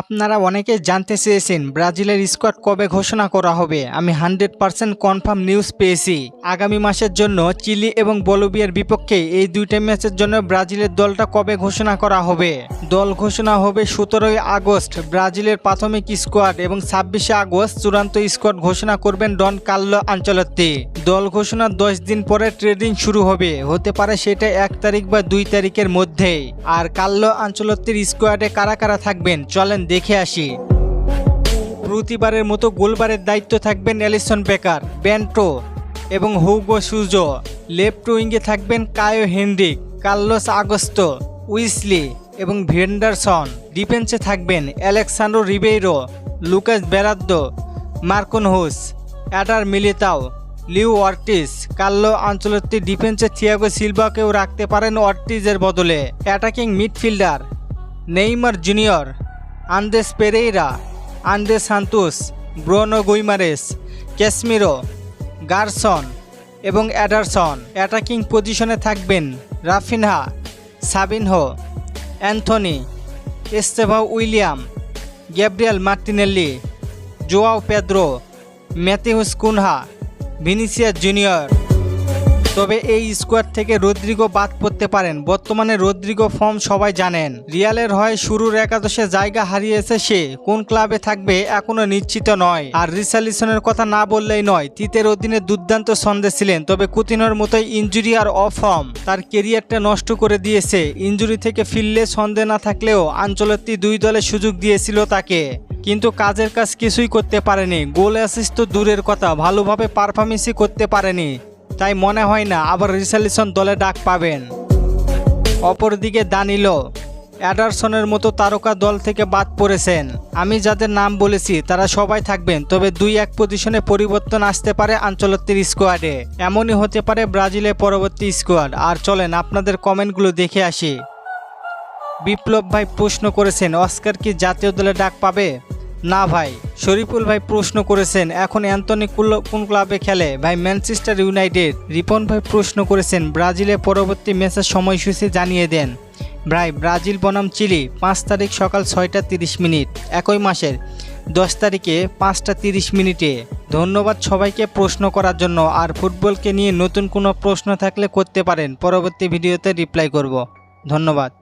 আপনারা অনেকে জানতে চেয়েছেন ব্রাজিলের স্কোয়াড কবে ঘোষণা করা হবে। আমি হান্ড্রেড পার্সেন্ট কনফার্ম নিউজ পেয়েছি। আগামী মাসের জন্য চিলি এবং বলিভিয়ার বিপক্ষে এই দুইটা ম্যাচের জন্য ব্রাজিলের দলটা কবে ঘোষণা করা হবে? দল ঘোষণা হবে সতেরোই আগস্ট। ব্রাজিলের প্রাথমিক স্কোয়াড এবং ছাব্বিশে আগস্ট চূড়ান্ত স্কোয়াড ঘোষণা করবেন ডন কার্লো আঞ্চলত্তি দল ঘোষণার দশ দিন পরে ট্রেডিং শুরু হবে। হতে পারে সেটা এক তারিখ বা দুই তারিখের মধ্যেই। আর কাল্লো আঞ্চলত্তির স্কোয়াডে কারা কারা থাকবেন? চলেন দেখে আসি। প্রতিবারের মতো গোলবারের দায়িত্ব থাকবেন এলিসন বেকার ব্যান্টো এবং হৌগো সুজো। লেফট উইঙ্গে থাকবেন Caio Henrique, Carlos Augusto, Wesley এবং ভেন্ডারসন ডিফেন্সে থাকবেন Alexsandro Ribeiro, Lucas Beraldo, Marquinhos, Eder Militao, Leo Ortiz. Carlo Ancelotti ডিফেন্সে থিয়াগো সিলভাকেও রাখতে পারেন অর্টিজের বদলে। Attacking midfielder Neymar Junior Andreas Pereira, Andrey Santos Bruno Guimaraes, Casemiro, Gerson এবং অ্যাডারসন। অ্যাটাকিং পজিশনে থাকবেন Raphinha, Savinho, Antony Estevao Willian, Gabriel Martinelli Joao Pedro, Matheus Cunha, Vinicius Junior. তবে এই স্কোয়াড থেকে রদ্রিগো বাদ পড়তে পারেন। বর্তমানে রদ্রিগো ফর্ম সবাই জানেন। রিয়ালের হয় শুরুর একাদশে জায়গা হারিয়েছে সে। কোন ক্লাবে থাকবে এখনও নিশ্চিত নয়। আর রিসালিসনের কথা না বললেই নয়, তিতের অধীনে দুর্দান্ত ছন্দে ছিলেন, তবে কুতিনোর মতোই ইঞ্জুরি আর অফর্ম তার কেরিয়ারটা নষ্ট করে দিয়েছে। ইঞ্জুরি থেকে ফিরলে সন্দেহ না থাকলেও আঞ্চলত্তি দুই দলে সুযোগ দিয়েছিল তাকে। কিন্তু কাজের কাজ কিছুই করতে পারেনি। গোল অ্যাসিস্ট তো দূরের কথা, ভালোভাবে পারফরমেন্সই করতে পারেনি। তাই মনে হয় না, আবার রিসালিসন দলে ডাক পাবেন। অপরদিকে দানিলো, অ্যাডারসনের মতো তারকা দল থেকে বাদ পড়েছেন। আমি যাদের নাম বলেছি, তারা সবাই থাকবেন, তবে দুই এক পজিশনে পরিবর্তন আসতে পারে আঞ্চলত্বের স্কোয়াডে। এমনই হতে পারে ব্রাজিলের পরবর্তী স্কোয়াড। আর চলেন, আপনাদের কমেন্টগুলো দেখে আসি। বিপ্লব ভাই প্রশ্ন করেছেন, অস্কার কি জাতীয় দলে ডাক পাবে? না ভাই, শরীফুল ভাই প্রশ্ন করেছেন, এখন অ্যান্টনি কুল- কোন ক্লাবে খেলে? ভাই, ম্যানচেস্টার ইউনাইটেড। রিপন ভাই প্রশ্ন করেছেন ব্রাজিলের পরবর্তী ম্যাচের সময়সূচি জানিয়ে দেন। ভাই, ব্রাজিল বনাম চিলি, পাঁচ তারিখ সকাল ছয়টা তিরিশ মিনিট, একই মাসের, দশ তারিখে পাঁচটা তিরিশ মিনিটে। ধন্যবাদ সবাইকে প্রশ্ন করার জন্য, আর ফুটবলকে নিয়ে নতুন কোনো প্রশ্ন থাকলে করতে পারেন, পরবর্তী ভিডিওতে রিপ্লাই করব। ধন্যবাদ।